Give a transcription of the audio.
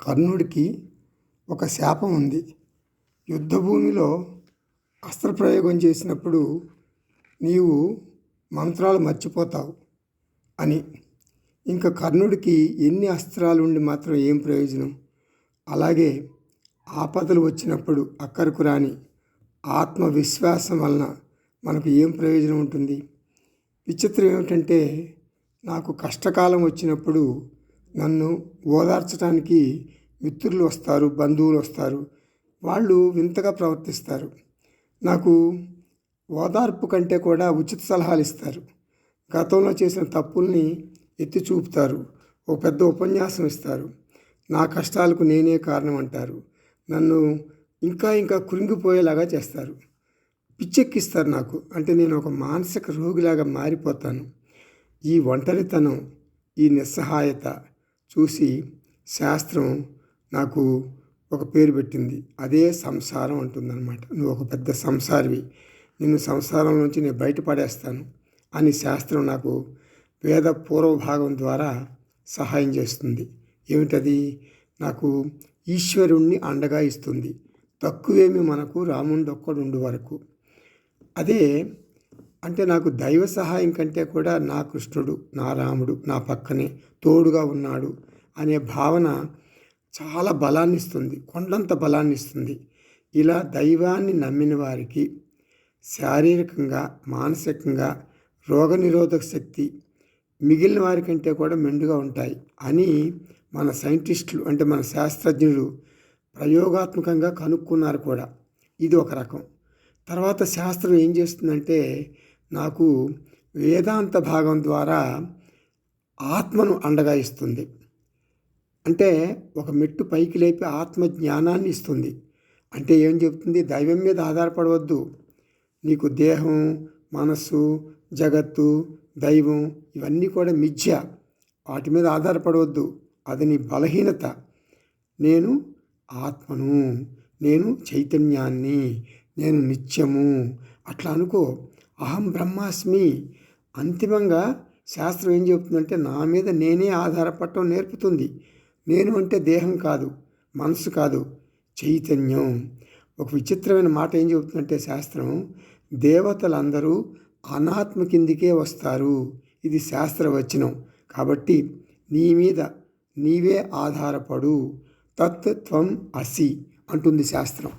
కర్ణుడికి ఒక శాపం ఉంది. యుద్ధభూమిలో అస్త్రప్రయోగం చేసినప్పుడు నీవు మంత్రాలు మర్చిపోతావు అని. ఇంకా కర్ణుడికి ఎన్ని అస్త్రాలు ఉండి మాత్రం ఏం ప్రయోజనం? అలాగే ఆపదలు వచ్చినప్పుడు అక్కరకు రాని ఆత్మవిశ్వాసం వలన మనకు ఏం ప్రయోజనం ఉంటుంది? విచిత్రం ఏమిటంటే నాకు కష్టకాలం వచ్చినప్పుడు నన్ను ఓదార్చడానికి మిత్రులు వస్తారు బంధువులు వస్తారు. వాళ్ళు వింతగా ప్రవర్తిస్తారు. నాకు ఓదార్పు కంటే కూడా ఉచిత సలహాలు ఇస్తారు. గతంలో చేసిన తప్పుల్ని ఎత్తి చూపుతారు. ఓ పెద్ద ఉపన్యాసం ఇస్తారు. నా కష్టాలకు నేనే కారణం అంటారు. నన్ను ఇంకా ఇంకా కృంగిపోయేలాగా చేస్తారు. పిచ్చెక్కిస్తారు నాకు. అంటే నేను ఒక మానసిక రోగిలాగా మారిపోతాను. ఈ ఒంటరితనం ఈ నిస్సహాయత చూసి శాస్త్రం నాకు ఒక పేరు పెట్టింది. అదే సంసారం అంటుందన్నమాట. నువ్వు ఒక పెద్ద సంసారివి. నిన్ను సంసారం నుంచి నేను బయటపడేస్తాను అని శాస్త్రం నాకు వేద పూర్వ భాగం ద్వారా సహాయం చేస్తుంది. ఏమిటది? నాకు ఈశ్వరుణ్ణి అండగా ఇస్తుంది. తక్కువేమి మనకు రాముడు ఒక్కడుండు వరకు. అదే అంటే నాకు దైవ సహాయం కంటే కూడా నా కృష్ణుడు నా రాముడు నా పక్కనే తోడుగా ఉన్నాడు అనే భావన చాలా బలాన్ని ఇస్తుంది కొండంత బలాన్ని ఇస్తుంది ఇలా దైవాన్ని నమ్మిన వారికి శారీరకంగా మానసికంగా రోగనిరోధక శక్తి మిగిలిన వారికంటే కూడా మెండుగా ఉంటాయి అని మన సైంటిస్టులు అంటే మన శాస్త్రజ్ఞులు ప్రయోగాత్మకంగా కనుక్కున్నారు కూడా. ఇది ఒక రకం. తర్వాత శాస్త్రం ఏం చేస్తుందంటే నాకు వేదాంత భాగం ద్వారా ఆత్మను అండగా ఇస్తుంది. అంటే ఒక మెట్టు పైకి లేపి ఆత్మ జ్ఞానాన్ని ఇస్తుంది. అంటే ఏం చెప్తుంది? దైవం మీద ఆధారపడవద్దు. నీకు దేహం మనస్సు జగత్తు దైవం ఇవన్నీ కూడా మిథ్య. వాటి మీద ఆధారపడవద్దు. అది నీ బలహీనత. నేను ఆత్మను నేను చైతన్యాన్ని నేను నిత్యము. అట్లా అనుకో. అహం బ్రహ్మాస్మి. అంతిమంగా శాస్త్రం ఏం చెబుతుందంటే నా మీద నేనే ఆధారపడటం నేర్పుతుంది. నేను అంటే దేహం కాదు మనసు కాదు చైతన్యం. ఒక విచిత్రమైన మాట ఏం చెబుతుందంటే శాస్త్రం దేవతలందరూ అనాత్మ కిందికే వస్తారు. ఇది శాస్త్రవచనం కాబట్టి నీ మీద నీవే ఆధారపడు. తత్ త్వం అసి అంటుంది శాస్త్రం.